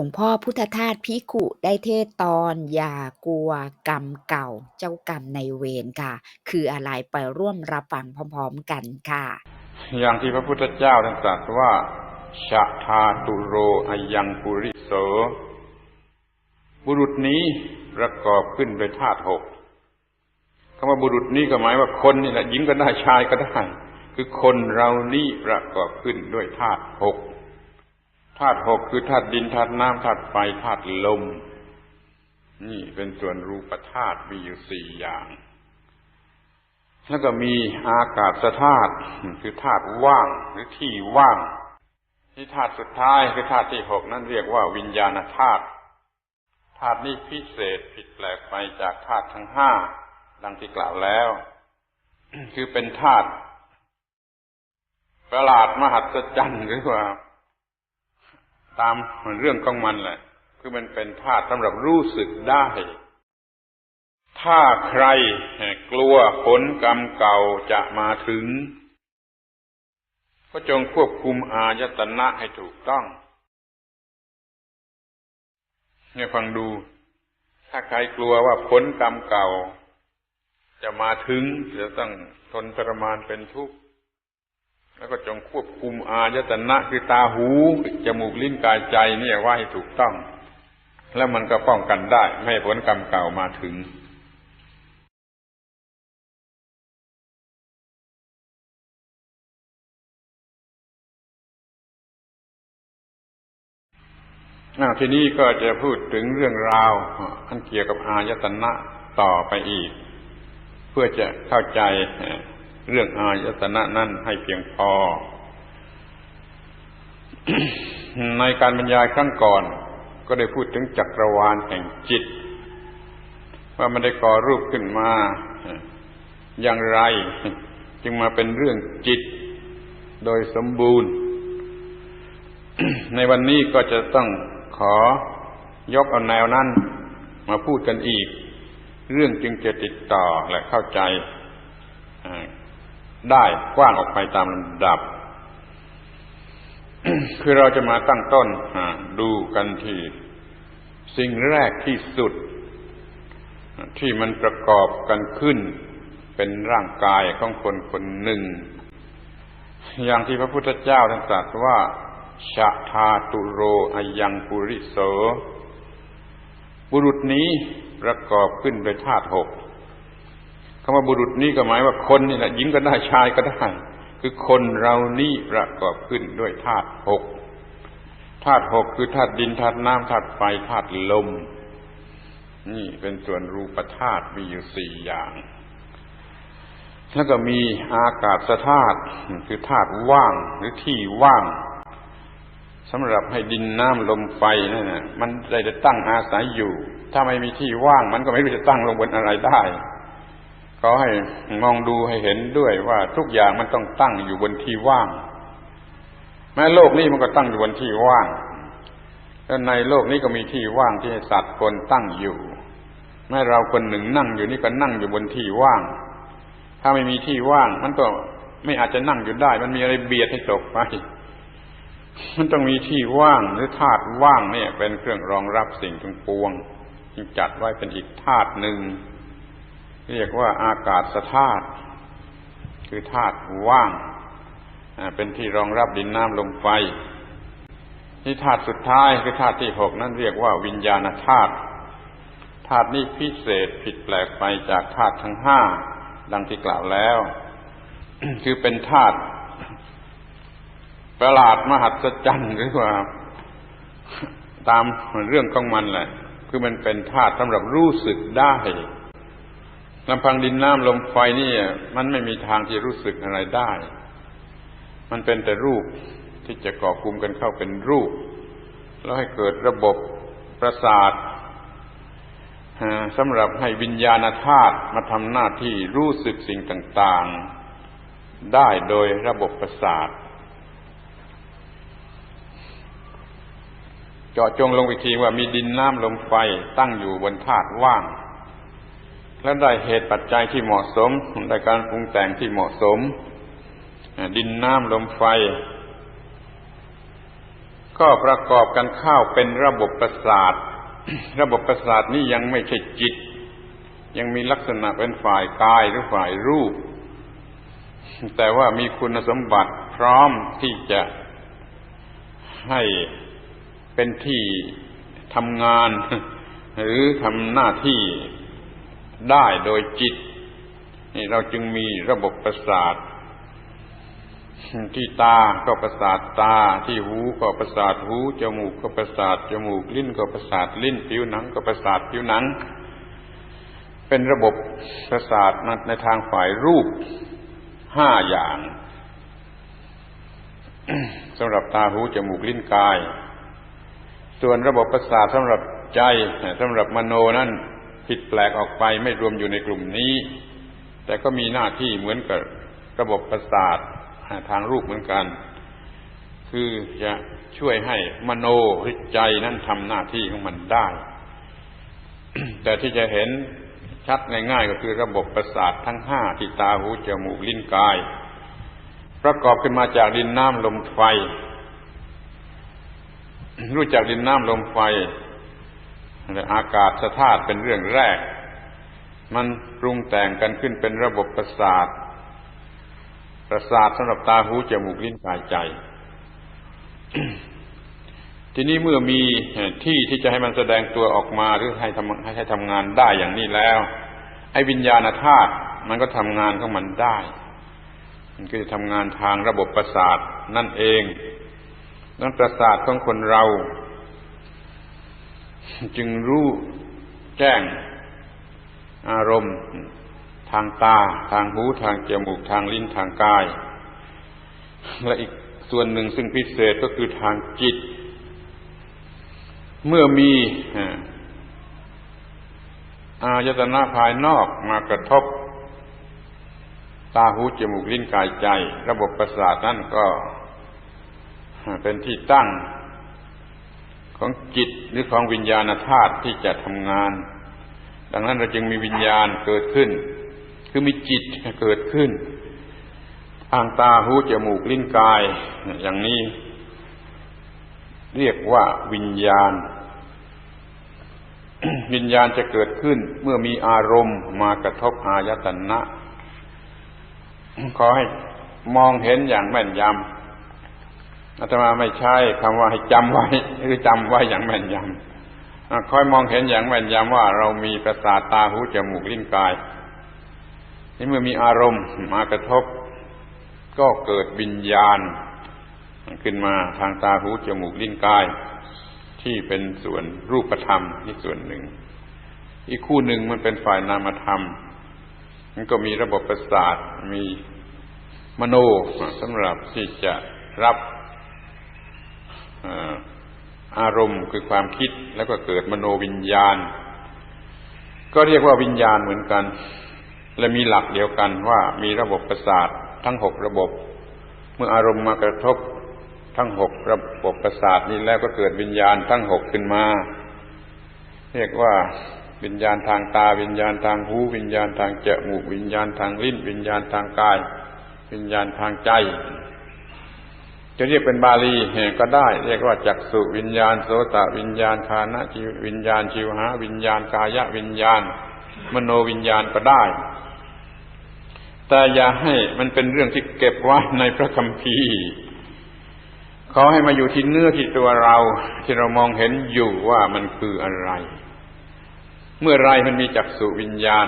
หลวงพ่อพุทธทาสภิกขุได้เทศตอน อย่ากลัวกรรมเก่าเจ้ากรรมในเวรค่ะ คืออะไรไปร่วมรับฟังพร้อมๆกันค่ะ อย่างที่พระพุทธเจ้าท่านตรัสว่าชะทาตุโรอายังปุริโส บุรุษนี้ประกอบขึ้นโดยธาตุหกคำว่าบุรุษนี้ก็หมายว่าคนนี่แหละหญิงก็ได้ชายก็ได้ คือคนเรานี้ประกอบขึ้นด้วยธาตุหก ธาตุหกคือธาตุดินธาตุน้ำธาตุไฟธาตุลม นี่เป็นส่วนรูปธาตุมีอยู่สี่อย่าง แล้วก็มีอากาศธาตุคือธาตุว่างหรือที่ว่าง ที่ธาตุสุดท้ายคือธาตุที่หกนั้นเรียกว่าวิญญาณธาตุธาตุนี้พิเศษผิดแปลกไปจากธาตุทั้งห้าดังที่กล่าวแล้ว คือเป็นธาตุประหลาดมหัศจรรย์หรือว่า ตามเรื่องของมันแหละ คือมันเป็นธาตุสำหรับรู้สึกได้ ถ้าใครกลัวผลกรรมเก่าจะมาถึง ก็จงควบคุมอายตนะให้ถูกต้องเนี่ยฟังดู ถ้าใครกลัวว่าผลกรรมเก่า จะมาถึงจะต้องทนทรมานเป็นทุกข์ แล้วก็จงควบคุมอายตนะคือตาหูจมูกลิ้นกายใจเนี่ยว่าให้ถูกต้อง แล้วมันก็ป้องกันได้ ไม่ให้ผลกรรมเก่ามาถึงทีนี้ก็จะพูดถึงเรื่องราวอันเกี่ยวกับอายตนะต่อไปอีก เพื่อจะเข้าใจ เรื่องอายตนะนั้นให้เพียงพอ ในการบรรยายครั้งก่อน ก็ได้พูดถึงจักรวาลแห่งจิต ว่ามันได้ก่อรูปขึ้นมา อย่างไร จึงมาเป็นเรื่องจิต โดยสมบูรณ์ ในวันนี้ก็จะต้องขอยกเอาแนวนั้นมาพูดกันอีก เรื่องจึงจะติดต่อและเข้าใจ ได้กว้างออกไปตามลำดับ คือเราจะมาตั้งต้นดูกันที่ สิ่งแรกที่สุด ที่มันประกอบกันขึ้น เป็นร่างกายของคนคนหนึ่ง อย่างที่พระพุทธเจ้าท่านตรัสว่าชะทาตุโรอยังปุริโส บุรุษนี้ประกอบขึ้นโดยธาตุหก คำว่าบุรุษนี้ก็หมายว่าคนนี่แหละหญิงก็ได้ชายก็ได้ คือคนเรานี้ประกอบขึ้นด้วยธาตุหกธาตุหกคือธาตุดินธาตุน้ำธาตุไฟธาตุลม นี่เป็นส่วนรูปธาตุมีอยู่สี่อย่าง แล้วก็มีอากาศธาตุคือธาตุว่างหรือที่ว่างสำหรับให้ดินน้ำลมไฟนั่นนะมันได้จะตั้งอาศัยอยู่ ถ้าไม่มีที่ว่างมันก็ไม่รู้จะตั้งลงบนอะไรได้ ขอให้มองดูให้เห็นด้วยว่าทุกอย่างมันต้องตั้งอยู่บนที่ว่าง แม้โลกนี้มันก็ตั้งอยู่บนที่ว่าง แล้วในโลกนี้ก็มีที่ว่างที่ให้สัตว์คนตั้งอยู่ แม้เราคนหนึ่งนั่งอยู่นี่ก็นั่งอยู่บนที่ว่าง ถ้าไม่มีที่ว่าง มันก็ไม่อาจจะนั่งอยู่ได้ มันมีอะไรเบียดให้ตกไป มันต้องมีที่ว่างหรือธาตุว่างเนี่ย เป็นเครื่องรองรับสิ่งทั้งปวงจัดไว้เป็นอีกธาตุหนึ่ง เรียกว่าอากาศธาตุคือธาตุว่างเป็นที่รองรับดินน้ำลมไฟที่ธาตุสุดท้ายคือธาตุที่หกนั้นเรียกว่าวิญญาณธาตุธาตุนี้พิเศษผิดแปลกไปจากธาตุทั้งห้าดังที่กล่าวแล้ว คือเป็นธาตุประหลาดมหัศจรรย์หรือว่า ตามเรื่องของมันแหละ คือมันเป็นธาตุสำหรับรู้สึกได้ ลำพังดินน้ำลมไฟนี่มันไม่มีทางที่รู้สึกอะไรได้ มันเป็นแต่รูปที่จะก่อกลุ่มกันเข้าเป็นรูป แล้วให้เกิดระบบประสาทสำหรับให้วิญญาณธาตุมาทำหน้าที่รู้สึกสิ่งต่างๆ ได้โดยระบบประสาทเจาะจงลงไปทีว่ามีดินน้ำลมไฟตั้งอยู่บนธาตุว่าง และได้เหตุปัจจัยที่เหมาะสมได้การปรุงแต่งที่เหมาะสม ดินน้ำลมไฟ ก็ประกอบกันเข้าเป็นระบบประสาท ระบบประสาทนี้ยังไม่ใช่จิต ยังมีลักษณะเป็นฝ่ายกายหรือฝ่ายรูป แต่ว่ามีคุณสมบัติพร้อมที่จะให้เป็นที่ทำงาน หรือทำหน้าที่ ได้โดยจิต นี่เราจึงมีระบบประสาท ที่ตาก็ประสาทตา ที่หูก็ประสาทหู จมูกก็ประสาทจมูก ลิ้นก็ประสาทลิ้น ผิวหนังก็ประสาทผิวหนัง เป็นระบบประสาทในทางฝ่ายรูปห้าอย่างสำหรับตาหูจมูกลิ้นกาย ส่วนระบบประสาทสำหรับใจสำหรับมโนนั้น ผิดแปลกออกไปไม่รวมอยู่ในกลุ่มนี้ แต่ก็มีหน้าที่เหมือนกับระบบประสาททางรูปเหมือนกัน คือจะช่วยให้มโนหรือใจนั้นทำหน้าที่ของมันได้ แต่ที่จะเห็นชัดง่ายๆก็คือระบบประสาททั้งห้าที่ตาหูจมูกลิ้นกาย ประกอบขึ้นมาจากดินน้ำลมไฟ รู้จักดินน้ำลมไฟ อากาศสธาตุเป็นเรื่องแรก มันปรุงแต่งกันขึ้นเป็นระบบประสาท ประสาทสำหรับตาหูจมูกลิ้นกายใจ ทีนี้เมื่อมีที่ที่จะให้มันแสดงตัวออกมาหรือให้ทำให้ทำงานได้อย่างนี้แล้ว ไอ้วิญญาณธาตุมันก็ทำงานของมันได้ มันก็จะทำงานทางระบบประสาทนั่นเองนั้นประสาทของคนเรา จึงรู้แจ้งอารมณ์ ทางตา ทางหูทางจมูกทางลิ้นทางกาย และอีกส่วนหนึ่งซึ่งพิเศษก็คือทางจิต เมื่อมีอายตนะภายนอกมากระทบ ตาหูจมูกลิ้นกายใจ ระบบประสาทนั่นก็เป็นที่ตั้ง ของจิตหรือของวิญญาณธาตุที่จะทำงาน ดังนั้นเราจึงมีวิญญาณเกิดขึ้น คือมีจิตเกิดขึ้นทางตาหูจมูกลิ้นกาย อย่างนี้ เรียกว่าวิญญาณ วิญญาณจะเกิดขึ้นเมื่อมีอารมณ์มากระทบอายตนะ ขอให้มองเห็นอย่างแม่นยำ อาตมาไม่ใช่คำว่าให้จำไว้ หรือจำไว้อย่างแม่นยำคอยมองเห็นอย่างแม่นยำว่าเรามีประสาทตาหูจมูกลิ้นกายนี่เมื่อมีอารมณ์มากระทบ ก็เกิดวิญญาณ ขึ้นมาทางตาหูจมูกลิ้นกาย ที่เป็นส่วนรูปธรรมนี่ส่วนหนึ่ง อีกคู่หนึ่งมันเป็นฝ่ายนามธรรม มันก็มีระบบประสาทมีมโนสำหรับที่จะรับ อารมณ์คือความคิดแล้วก็เกิดมโนวิญญาณ ก็เรียกว่าวิญญาณเหมือนกัน และมีหลักเดียวกันว่ามีระบบประสาททั้งหกระบบ เมื่ออารมณ์มากระทบทั้งหกระบบประสาทนี้แล้วก็เกิดวิญญาณทั้งหกขึ้นมา เรียกว่าวิญญาณทางตา วิญญาณทางหูวิญญาณทางจมูกวิญญาณทางลิ้น วิญญาณทางกาย วิญญาณทางใจ จะเรียกเป็นบาลีก็ได้ เรียกว่าจักสุวิญญาณโสตวิญญาณคานะวิญญาณชิวหาวิญญาณกายะวิญญาณ มโนวิญญาณก็ได้ แต่อย่าให้มันเป็นเรื่องที่เก็บไว้ในพระคัมภีร์ขอให้มาอยู่ที่เนื้อที่ตัวเรา ที่เรามองเห็นอยู่ว่ามันคืออะไร เมื่อไรมันมีจักสุวิญญาณ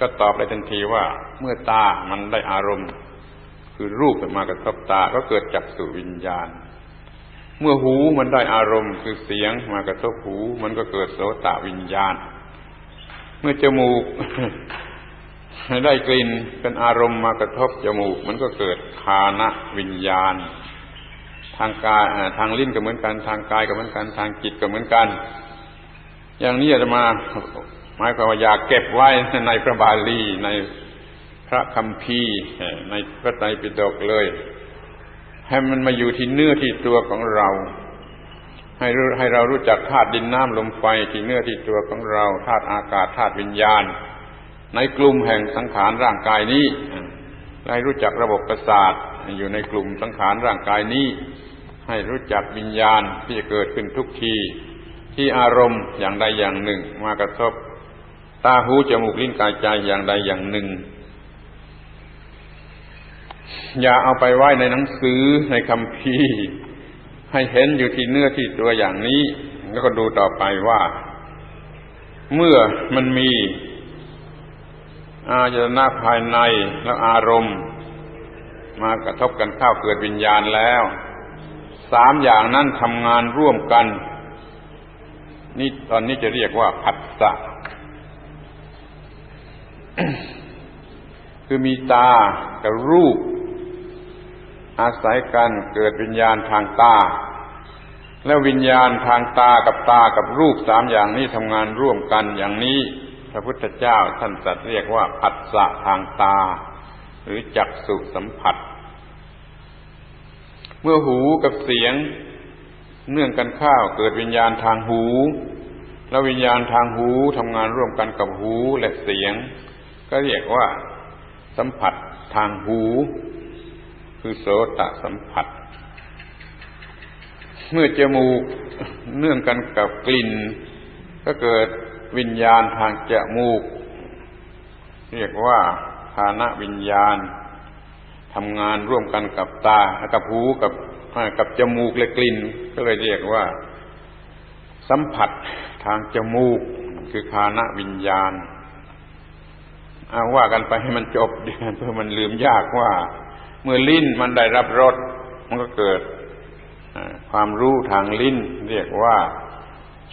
ก็ตอบได้ทันทีว่า เมื่อตามันได้อารมณ์ คือรูปมากระทบตาก็เกิดจากสุวิญญาณ เมื่อหูมันได้อารมณ์คือเสียงมากระทบหู มันก็เกิดโสตวิญญาณ เมื่อจมูกได้กลิ่นเป็นอารมณ์มากระทบจมูก มันก็เกิดคานะวิญญาณ ทางกายทางลิ้นก็เหมือนกันทางกายก็เหมือนกันทางจิตก็เหมือนกัน อย่างนี้จะมาหมายความว่าอยากเก็บไว้ในพระบาลีใน ระคำพีในพระไตรปิฎกเลย ให้มันมาอยู่ที่เนื้อที่ตัวของเรา ให้ให้เรารู้จักธาตุดินน้ำลมไฟที่เนื้อที่ตัวของเราธาตุอากาศธาตุวิญญาณ ในกลุ่มแห่งสังขารร่างกายนี้ให้รู้จักระบบประสาทอยู่ในกลุ่มสังขารร่างกายนี้ ให้รู้จักวิญญาณที่จะเกิดขึ้นทุกที ที่อารมณ์อย่างใดอย่างหนึ่ง มากระทบตาหูจมูกลิ้นกายใจอย่างใดอย่างหนึ่ง อย่าเอาไปไว้ในหนังสือในคำพีให้เห็นอยู่ที่เนื้อที่ตัวอย่างนี้ แล้วก็ดูต่อไปว่า เมื่อมันมี อาจนะภายในแล้วอารมณ์ มากระทบกันเข้าเกิดวิญญาณแล้ว สามอย่างนั้นทำงานร่วมกัน นี่ตอนนี้จะเรียกว่าผัสสะคือมีตากับรูป อาศัยกันเกิดวิญญาณทางตา แล้ววิญญาณทางตากับตากับรูปสามอย่างนี้ทำงานร่วมกันอย่างนี้ พระพุทธเจ้าท่านตรัสเรียกว่าผัสสะทางตา หรือจักสุสัมผัส เมื่อหูกับเสียง เนื่องกันข้าวเกิดวิญญาณทางหู แล้ววิญญาณทางหูทำงานร่วมกันกับหูและเสียง ก็เรียกว่า สัมผัสทางหู คือโสตสัมผัส เมื่อจมูกเนื่องกันกับกลิ่น ก็เกิดวิญญาณทางจมูก เรียกว่าภาณวิญญาณทำงานร่วมกันกับตา กับหู กับกับจมูกและกลิ่น ก็เลยเรียกว่า สัมผัสทางจมูก คือคานะวิญญาณ เอาว่ากันไปให้มันจบเพื่อมันลืมยากว่า เมื่อลิ้นมันได้รับรสมันก็เกิดความรู้ทางลิ้น เรียกว่า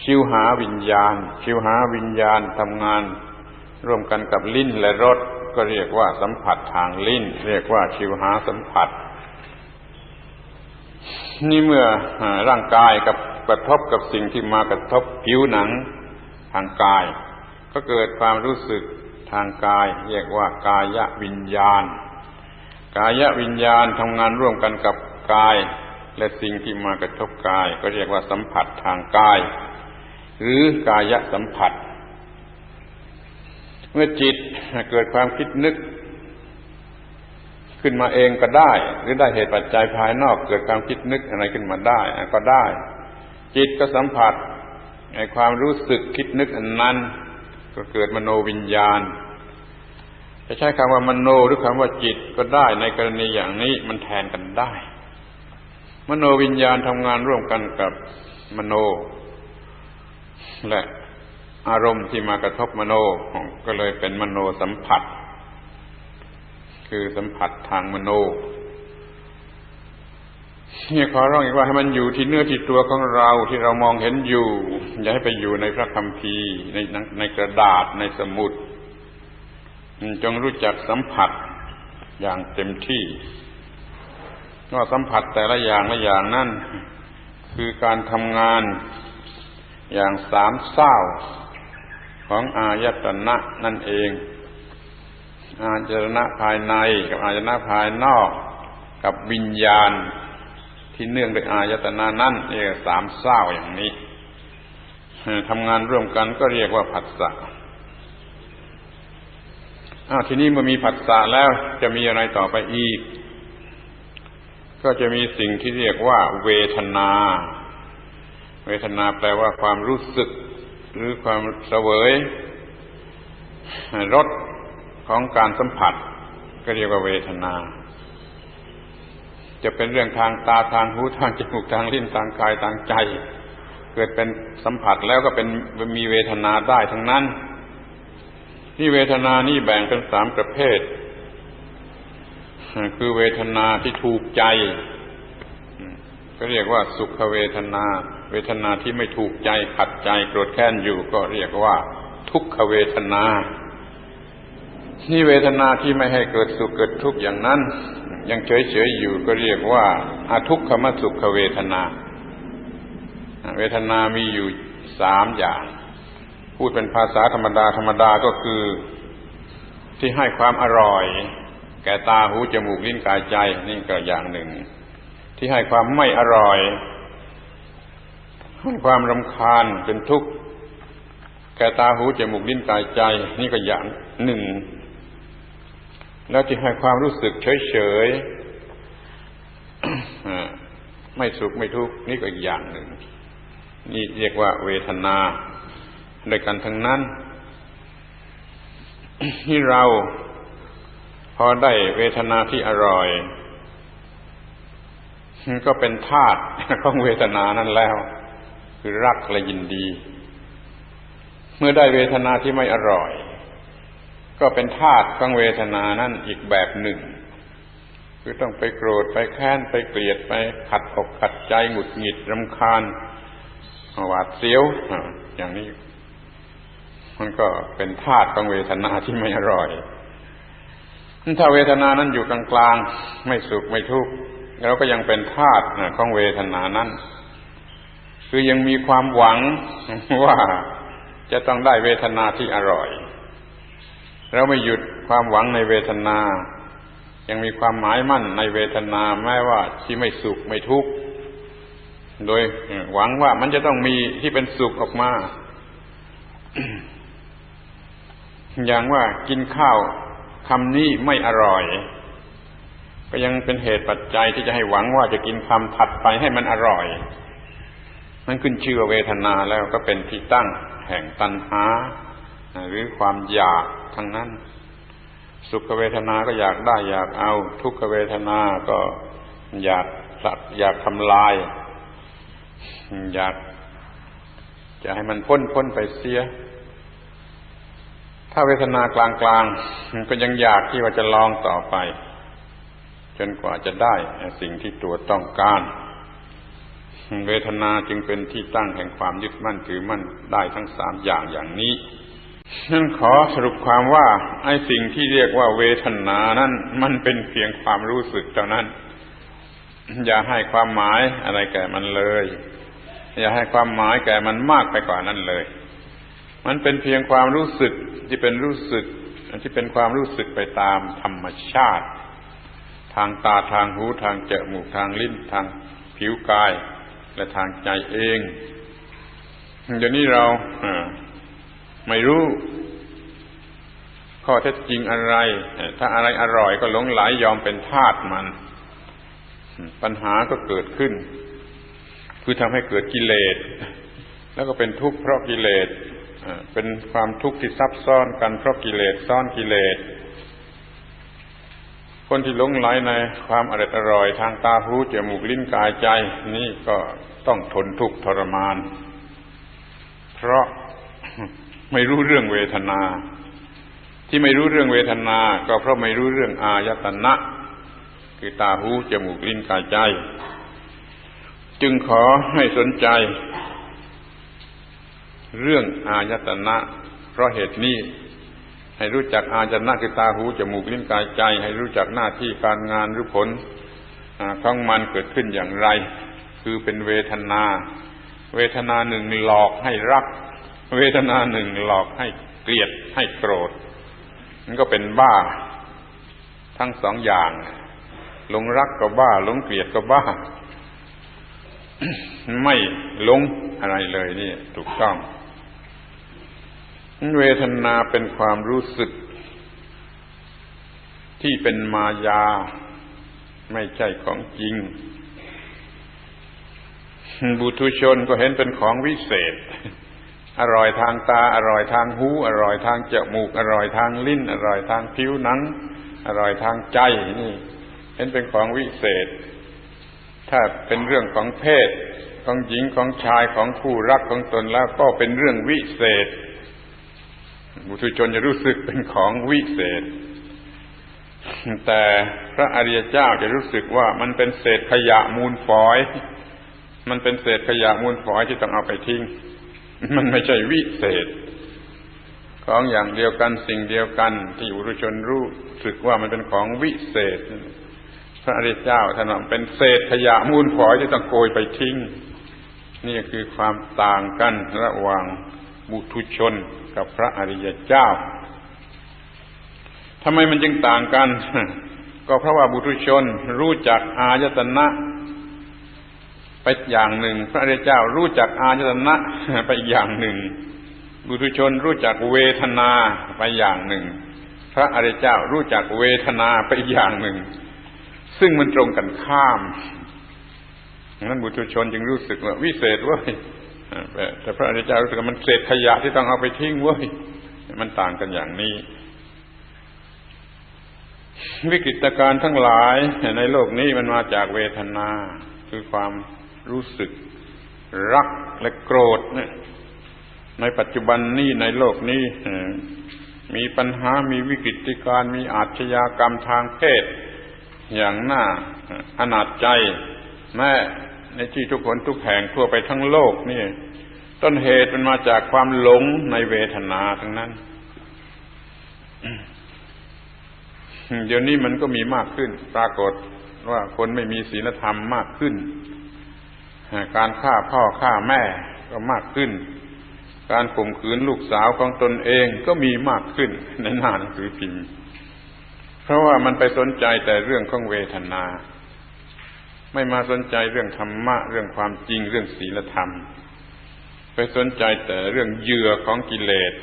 ชิวหาวิญญาณ ชิวหาวิญญาณทำงาน ร่วมกันกับลิ้นและรสก็เรียกว่าสัมผัสทางลิ้น เรียกว่าชิวหาสัมผัส นี่เมื่อร่างกายกับกระทบกับสิ่งที่มากระทบผิวหนังทางกาย ก็เกิดความรู้สึกทางกาย เรียกว่ากายวิญญาณ กายวิญญาณทำงานร่วมกันกับกาย และสิ่งที่มากระทบกาย ก็เรียกว่าสัมผัสทางกาย หรือกายสัมผัส เมื่อจิตเกิดความคิดนึก ขึ้นมาเองก็ได้ หรือได้เหตุปัจจัยภายนอก เกิดความคิดนึกอะไรขึ้นมาได้ก็ได้ จิตก็สัมผัสในความรู้สึกคิดนึกอันนั้น ก็เกิดมโนวิญญาณ จะใช้คำว่ามโนหรือคำว่าจิตก็ได้ในกรณีอย่างนี้มันแทนกันได้ มโนวิญญาณทำงานร่วมกันกับมโน และอารมณ์ที่มากระทบมโนก็เลยเป็นมโนสัมผัส คือสัมผัสทางมโนนี่ขอร้องอีกว่าให้มันอยู่ที่เนื้อที่ตัวของเราที่เรามองเห็นอยู่ อย่าให้ไปอยู่ในพระคัมภีร์ในในกระดาษในสมุด จงรู้จักสัมผัสอย่างเต็มที่ว่าสัมผัสแต่ละอย่างละอย่างนั่นคือการทำงานอย่างสามเศร้าของอายตนะนั่นเอง อาจตนะภายในกับอายตนะภายนอกกับวิญญาณ ที่เนื่องด้วยอายตนะนั่นเรียกสามเศร้าอย่างนี้ทำงานร่วมกันก็เรียกว่าผัสสะ อ้าวทีนี้เมื่อมีผัสสะแล้วจะมีอะไรต่อไปอีก ก็จะมีสิ่งที่เรียกว่า เวทนา เวทนาแปลว่าความรู้สึก หรือความเสวยรสของการสัมผัส ก็เรียกว่าเวทนา จะเป็นเรื่องทางตาทางหูทางจมูกทางลิ้นทางกายทางใจ เกิดเป็นสัมผัสแล้วก็เป็นมีเวทนาได้ทั้งนั้น นี่เวทนานี่แบ่งเป็นสามประเภท คือเวทนาที่ถูกใจก็เรียกว่าสุขเวทนา เวทนาที่ไม่ถูกใจขัดใจโกรธแค้นอยู่ ก็เรียกว่า ทุกขเวทนา นี่เวทนาที่ไม่ให้เกิดสุขเกิดทุกข์อย่างนั้น ยังเฉยๆอยู่ก็เรียกว่าอาทุกขมสุขเวทนา เวทนามีอยู่สามอย่าง พูดเป็นภาษาธรรมดาธรรมดาก็คือที่ให้ความอร่อย แก่ตาหูจมูกลิ้นกายใจนี่ก็อย่างหนึ่ง ที่ให้ความไม่อร่อยให้ความรำคาญเป็นทุกข์แก่ตาหูจมูกลิ้นกายใจ นี่ก็อย่างหนึ่ง แล้วที่ให้ความรู้สึกเฉยๆไม่สุขไม่ทุกข์นี่ก็อีกอย่างหนึ่ง นี่เรียกว่าเวทนา ด้วยกันทั้งนั้น ที่เราพอได้เวทนาที่อร่อย ก็เป็นธาตุของเวทนานั้นแล้ว คือรักและยินดี เมื่อได้เวทนาที่ไม่อร่อย ก็เป็นธาตุของเวทนานั้นอีกแบบหนึ่ง คือต้องไปโกรธไปแค้นไปเกลียดไปขัดอกขัดใจหงุดหงิดรำคาญหวาดเสียวอย่างนี้ มันก็เป็นธาตุของเวทนาที่ไม่อร่อย ถ้าเวทนานั้นอยู่กลางๆไม่สุขไม่ทุกข์เราก็ยังเป็นธาตุของเวทนานั้น คือยังมีความหวังว่าจะต้องได้เวทนาที่อร่อย เราไม่หยุดความหวังในเวทนา ยังมีความหมายมั่นในเวทนาแม้ว่าที่ไม่สุขไม่ทุกข์โดยหวังว่ามันจะต้องมีที่เป็นสุขออกมา อย่างว่ากินข้าวคำนี้ไม่อร่อย ก็ยังเป็นเหตุปัจจัยที่จะให้หวังว่าจะกินคำถัดไปให้มันอร่อย มันขึ้นชื่อเวทนาแล้วก็เป็นที่ตั้งแห่งตัณหา หรือความอยากทั้งนั้น สุขเวทนาก็อยากได้อยากเอา ทุกขเวทนาก็อยากสัตว์อยากทำลาย อยากจะให้มันพ้นพ้นไปเสีย ถ้าเวทนากลางกลางก็ยังอยากที่ว่าจะลองต่อไป จนกว่าจะได้สิ่งที่ตัวต้องการ เวทนาจึงเป็นที่ตั้งแห่งความยึดมั่นถือมั่นได้ทั้งสามอย่างอย่างนี้นั่นขอสรุปความว่าไอ้สิ่งที่เรียกว่าเวทนานั้นมันเป็นเพียงความรู้สึกเท่านั้น อย่าให้ความหมายอะไรแก่มันเลย อย่าให้ความหมายแก่มันมากไปกว่านั้นเลย มันเป็นเพียงความรู้สึกที่เป็นรู้สึกที่เป็นความรู้สึกไปตามธรรมชาติ ทางตาทางหูทางจมูกทางลิ้นทางผิวกาย และทางใจเองเดี๋ยวนี้เราไม่รู้ข้อเท็จจริงอะไร ถ้าอะไรอร่อยก็หลงไหลยยอมเป็นทาสมัน ปัญหาก็เกิดขึ้น คือทำให้เกิดกิเลส แล้วก็เป็นทุกข์เพราะกิเลส เป็นความทุกข์ที่ซับซ้อนกันเพราะกิเลสซ้อนกิเลส คนที่หลงไหลในความอร่อยอร่อยทางตาหูจมูกลิ้นกายใจ นี่ก็ต้องทนทุกข์ทรมาน เพราะไม่รู้เรื่องเวทนา ที่ไม่รู้เรื่องเวทนา ก็เพราะไม่รู้เรื่องอายตนะ คือตาหูจมูกลิ้นกายใจ จึงขอให้สนใจ เรื่องอายตนะ เพราะเหตุนี้ให้รู้จักอายตนะคือตาหูจมูกลิ้นกายใจ ให้รู้จักหน้าที่การงานหรือผลของมันเกิดขึ้นอย่างไร คือเป็นเวทนา เวทนาหนึ่งหลอกให้รัก เวทนาหนึ่งหลอกให้เกลียดให้โกรธมันก็เป็นบ้า ทั้งสองอย่างหลงรักก็บ้าหลงเกลียดก็บ้า ไม่หลงอะไรเลยนี่ถูกต้อง เวทนาเป็นความรู้สึก ที่เป็นมายา ไม่ใช่ของจริง บุตุชนก็เห็นเป็นของวิเศษ อร่อยทางตา อร่อยทางหู อร่อยทางจมูก อร่อยทางลิ้น อร่อยทางผิวหนัง อร่อยทางใจนี่ เห็นเป็นของวิเศษ ถ้าเป็นเรื่องของเพศ ของหญิงของชายของคู่รักของตนแล้วก็เป็นเรื่องวิเศษ บุตุชนจะรู้สึกเป็นของวิเศษ แต่พระอริยเจ้าจะรู้สึกว่ามันเป็นเศษขยะมูลฝอย มันเป็นเศษขยะมูลฝอยที่ต้องเอาไปทิ้ง มันไม่ใช่วิเศษ ของอย่างเดียวกันสิ่งเดียวกันที่อุรุชนรู้สึกว่ามันเป็นของวิเศษ พระอริยเจ้าท่านเป็นเศษขยะมูลฝอยที่ต้องโกยไปทิ้ง นี่คือความต่างกันระหว่าง บุตุชนกับพระอริยเจ้าทำไมมันจึงต่างกัน ก็เพราะว่าบุตุชนรู้จักอายตนะไปอย่างหนึ่ง พระอริยเจ้ารู้จักอาจตนะไปอย่างหนึ่ง บุตุชนรู้จักเวทนาไปอย่างหนึ่ง พระอริยเจ้ารู้จักเวทนาไปอย่างหนึ่ง ซึ่งมันตรงกันข้ามนั้นบุตุชนจึงรู้สึกว่าวิเศษเว้ย แต่พระอริยเจ้ารู้สึกว่ามันเศษขยะที่ต้องเอาไปทิ้งเว้ยมันต่างกันอย่างนี้ วิกฤตการณ์ทั้งหลายในโลกนี้มันมาจากเวทนา คือความรู้สึกรักและโกรธเนี่ยในปัจจุบันนี้ในโลกนี้มีปัญหามีวิกฤตการณ์มีอาชญากรรมทางเพศ อย่างน่าอนาจใจ แม้ ในที่ทุกคนทุกแห่งทั่วไปทั้งโลกนี่ ต้นเหตุมันมาจากความหลงในเวทนาทั้งนั้นเดี๋ยวนี้มันก็มีมากขึ้น ปรากฏว่าคนไม่มีศีลธรรมมากขึ้น การฆ่าพ่อฆ่าแม่ก็มากขึ้น การข่มขืนลูกสาวของตนเองก็มีมากขึ้นในหน้าหนังสือพิมพ์ เพราะว่ามันไปสนใจแต่เรื่องของเวทนา ไม่มาสนใจเรื่องธรรมะ เรื่องความจริงเรื่องศีลธรรม ไปสนใจแต่เรื่องเหยื่อของกิเลส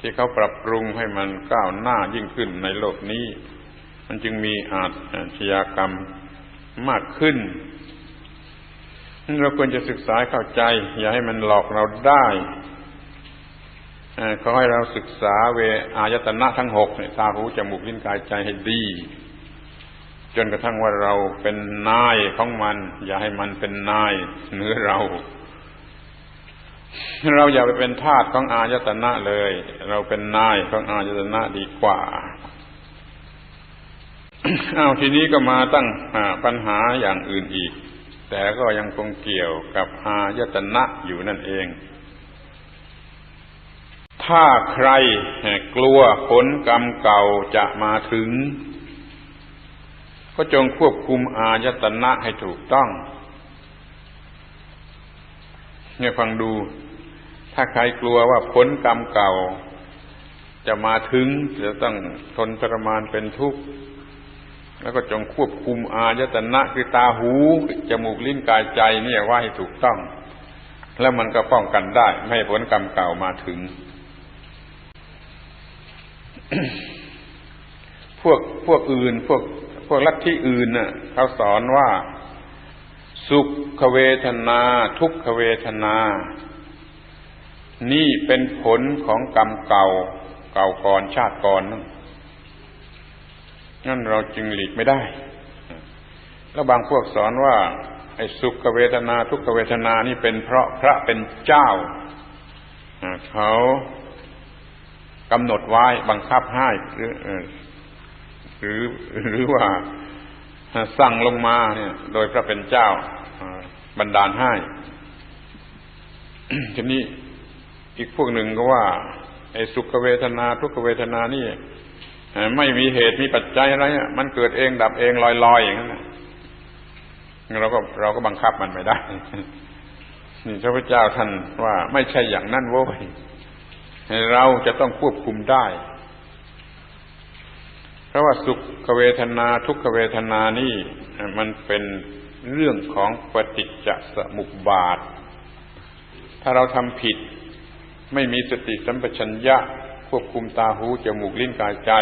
ที่เขาปรับปรุงให้มันก้าวหน้ายิ่งขึ้นในโลกนี้ มันจึงมีอาชญากรรมมากขึ้นเราควรจะศึกษาเข้าใจ อย่าให้มันหลอกเราได้เขาให้เราศึกษาเวอายตนะทั้งหกตาหูจมูกลิ้นกายใจให้ดี จนกระทั่งว่าเราเป็นนายของมัน อย่าให้มันเป็นนายเหนือเรา เราอย่าไปเป็นทาสของอายตนะเลย เราเป็นนายของอายตนะดีกว่าเอาทีนี้ก็มาตั้งปัญหาอย่างอื่นอีก แต่ก็ยังคงเกี่ยวกับอายตนะอยู่นั่นเอง ถ้าใครกลัวผลกรรมเก่าจะมาถึง ก็จงควบคุมอายตนะให้ถูกต้อง เนี่ยฟังดู ถ้าใครกลัวว่าผลกรรมเก่า จะมาถึงจะต้องทนทรมานเป็นทุกข์แล้วก็จงควบคุมอายตนะคือตาหูจมูกลิ้นกายใจเนี่ยว่าให้ถูกต้อง แล้วมันก็ป้องกันได้ ไม่ให้ผลกรรมเก่ามาถึง พวกพวกอื่นพวก วกลัทธิอื่นน่ะเขาสอนว่าสุขเวทนา ทุกขเวทนา นี่เป็นผลของกรรมเก่า เก่าก่อนชาติก่อนนั่นนั่นเราจึงหลีกไม่ได้ แล้วบางพวกสอนว่า ไอ้สุขเวทนา ทุกขเวทนานี่เป็นเพราะพระเป็นเจ้าเขากำหนดไว้บังคับให้หรือ หรือหรือว่าสั่งลงมาเนี่ย โดยพระเป็นเจ้าบันดาลให้ทีนี้อีกพวกหนึ่งก็ว่าไอ้สุขเวทนาทุกเวทนานี่ไม่มีเหตุมีปัจจัยอะไรมันเกิดเองดับเองลอยๆอย่างนั้นเราก็เราก็บังคับมันไม่ได้ นี่พระพุทธเจ้าท่านว่าไม่ใช่อย่างนั้นโว้ยเราจะต้องควบคุมได้ เพราะว่าสุขเวทนาทุกขเวทนานี่มันเป็นเรื่องของปฏิจจสมุปบาท ถ้าเราทำผิด ไม่มีสติสัมปชัญญะควบคุมตาหูจมูกลิ้นกายใจ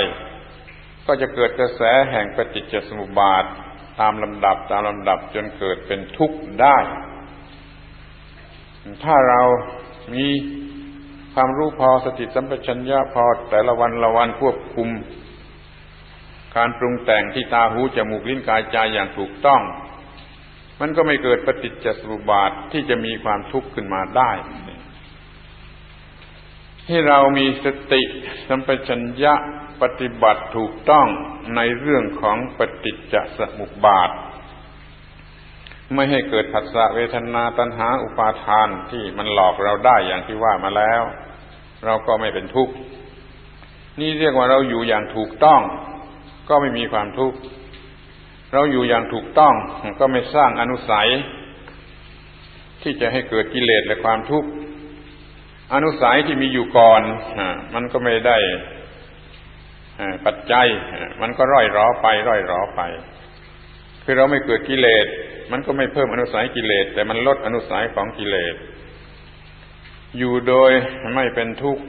ก็จะเกิดกระแสแห่งปฏิจจสมุปบาท ตามลำดับตามลำดับจนเกิดเป็นทุกข์ได้ ถ้าเรามีความรู้พอสติสัมปชัญญะพอแต่ละวันละวันควบคุม การปรุงแต่งที่ตาหูจมูกลิ้นกายใจอย่างถูกต้อง มันก็ไม่เกิดปฏิจจสมุปบาทที่จะมีความทุกข์ขึ้นมาได้ที่เรามีสติสัมปชัญญะปฏิบัติถูกต้องในเรื่องของปฏิจจสมุปบาท ไม่ให้เกิดผัสสะเวทนาตัณหาอุปาทานที่มันหลอกเราได้อย่างที่ว่ามาแล้ว เราก็ไม่เป็นทุกข์ นี่เรียกว่าเราอยู่อย่างถูกต้อง ก็ไม่มีความทุกข์ เราอยู่อย่างถูกต้องก็ไม่สร้างอนุสัย ที่จะให้เกิดกิเลสและความทุกข์อนุสัยที่มีอยู่ก่อนมันก็ไม่ได้ปัจจัย มันก็ร่อยรอไป ร่อยรอไป คือเราไม่เกิดกิเลส มันก็ไม่เพิ่มอนุสัยกิเลส แต่มันลดอนุสัยของกิเลส อยู่โดยไม่เป็นทุกข์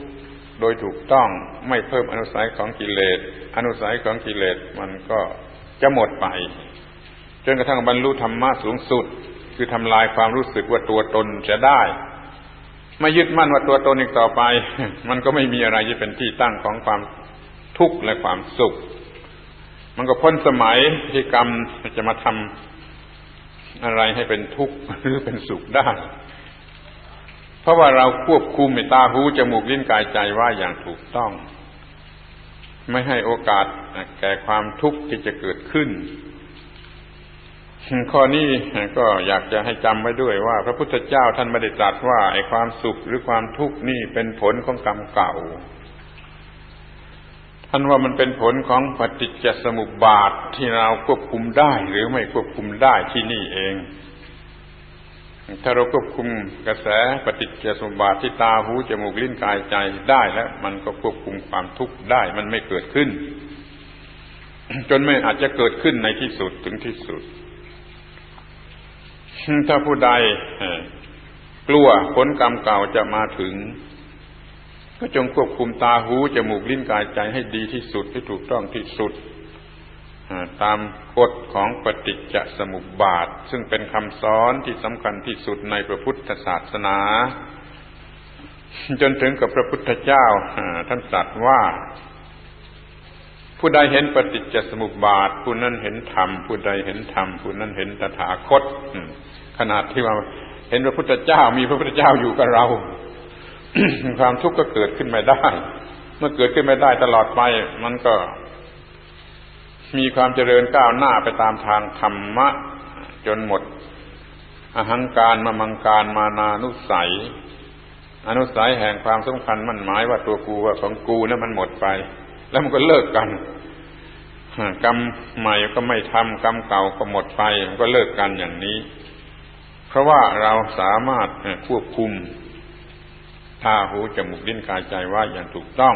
โดยถูกต้องไม่เพิ่มอนุสัยของกิเลส อนุสัยของกิเลสมันก็จะหมดไปจนกระทั่งบรรลุธรรมะสูงสุด คือทำลายความรู้สึกว่าตัวตนจะได้ไม่ยึดมั่นว่าตัวตนอีกต่อไป มันก็ไม่มีอะไรที่เป็นที่ตั้งของความทุกข์และความสุข มันก็พ้นสมัยที่กรรมจะมาทำอะไรให้เป็นทุกข์หรือเป็นสุขได้ เพราะว่าเราควบคุมตาหูจมูกลิ้นกายใจว่าอย่างถูกต้อง ไม่ให้โอกาสแก่ความทุกข์ที่จะเกิดขึ้น ข้อนี้ก็อยากจะให้จำไว้ด้วยว่า พระพุทธเจ้าท่านไม่ได้ตรัสว่าไอ้ความสุขหรือความทุกข์นี่เป็นผลของกรรมเก่าท่านว่ามันเป็นผลของปฏิจจสมุปบาทที่เราควบคุมได้หรือไม่ควบคุมได้ที่นี่เอง ถ้าเราควบคุมกระแสปฏิจจสมุปบาทที่ตาหูจมูกลิ้นกายใจได้แล้ว มันก็ควบคุมความทุกข์ได้มันไม่เกิดขึ้น จนไม่อาจจะเกิดขึ้นในที่สุดถึงที่สุด ถ้าผู้ใดกลัวผลกรรมเก่าจะมาถึง ก็จงควบคุมตาหูจมูกลิ้นกายใจให้ดีที่สุดที่ถูกต้องที่สุด ตามกฎของปฏิจจสมุปบาท ซึ่งเป็นคำสอนที่สำคัญที่สุดในพระพุทธศาสนา จนถึงกับพระพุทธเจ้าท่านตรัสว่า ผู้ใดเห็นปฏิจจสมุปบาท ผู้นั้นเห็นธรรม ผู้ใดเห็นธรรม ผู้นั้นเห็นตถาคตขนาดที่ว่าเห็นพระพุทธเจ้ามีพระพุทธเจ้าอยู่กับเรา ความทุกข์ก็เกิดขึ้นไม่ได้ เมื่อเกิดขึ้นไม่ได้ตลอดไป มันก็ มีความเจริญก้าวหน้าไปตามทางธรรมะ จนหมด อหังการมามังการมานานุสัย อนุสัยแห่งความสำคัญมั่นหมายว่าตัวกูว่าของกูนั้นมันหมดไป แล้วมันก็เลิกกันกรรมใหม่ก็ไม่ทำกรรมเก่าก็หมดไปมันก็เลิกกันอย่างนี้ เพราะว่าเราสามารถควบคุมตาหูจมูกลิ้นกายใจว่าอย่างถูกต้อง